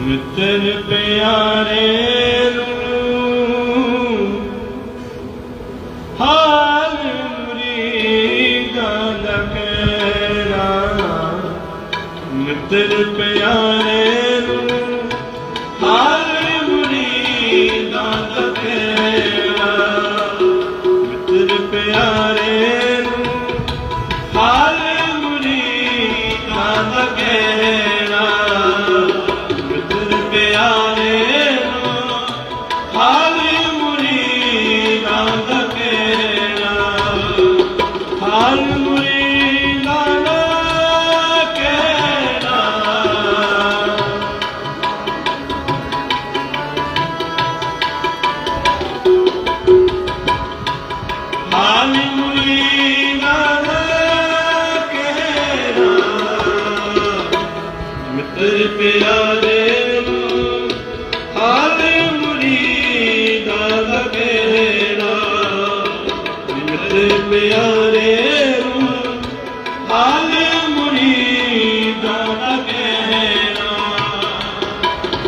ਮਿੱਤਰ ਪਿਆਰੇ ਨੂੰ। ਮਿੱਤਰ ਪਿਆਰੇ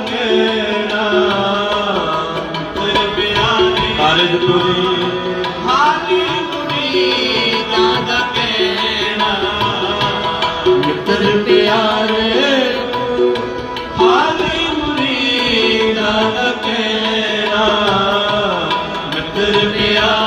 ਮੇਰਾ ਹਾਲੀ ਕੁੜੀ ਦਾਦਾ ਪਿਆਰੇ। ਹਾਲੀ ਮੁਰੀ ਦਾਦਾ ਮਿੱਤਰ ਪਿਆਰੇ।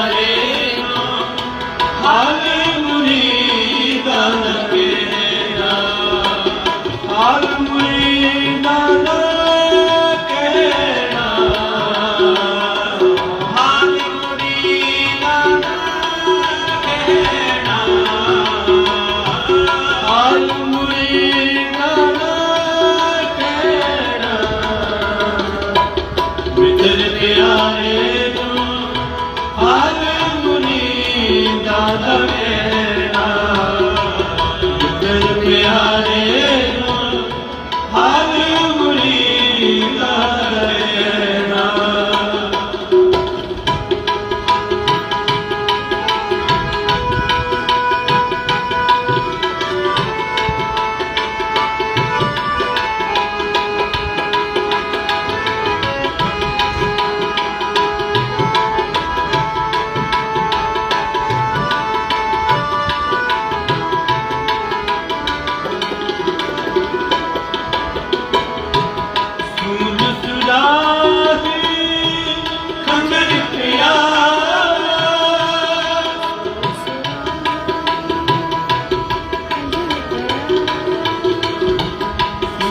好。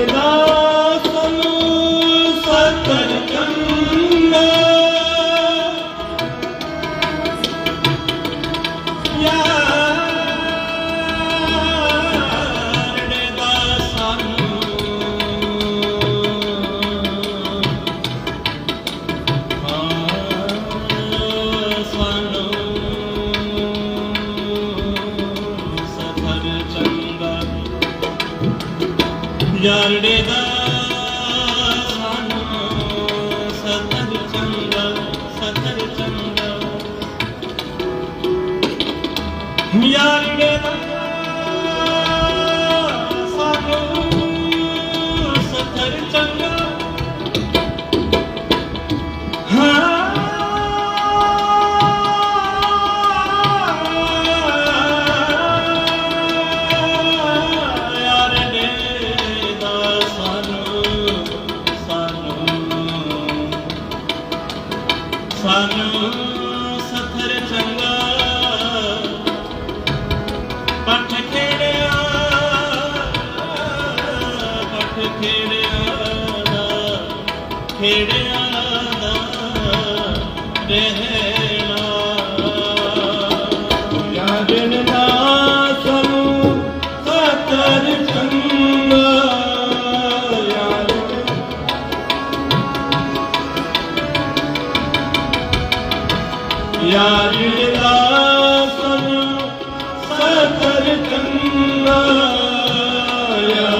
Amen. ਯਾਰੜੇ ਦਾ ਸਾਨੂੰ ਸਤਰ ਚੰਗਾ ਸਤਰ ਚੰਗਾ। ਯਾਰੜੇ ਦਾ ਖੇੜਿਆ ਦਾ ਰਹਿਣਾ ਯਾਦਨ ਦਾ ਸਾਨੂੰ ਸਤਰ ਚੰਗਾ, ਯਾਰ ਯਾਰ ਦਾ ਸਾਨੂੰ ਸਤਰ ਚੰਗਾ, ਯਾਰ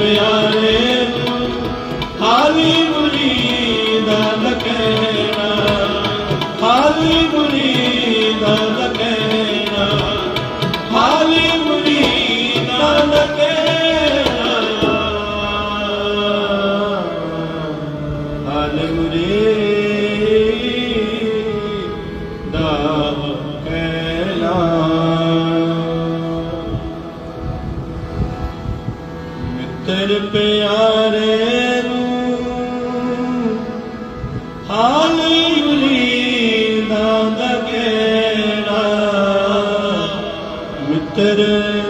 ਪਿਆਰੇ ਨੂੰ ਹਾਲੀ ਮੁਰੀਦਾਂ ਦਾ ਕਹਿਣਾ ਹਾਲੀ ਮਿੱਤਰ ਪਿਆਰੇ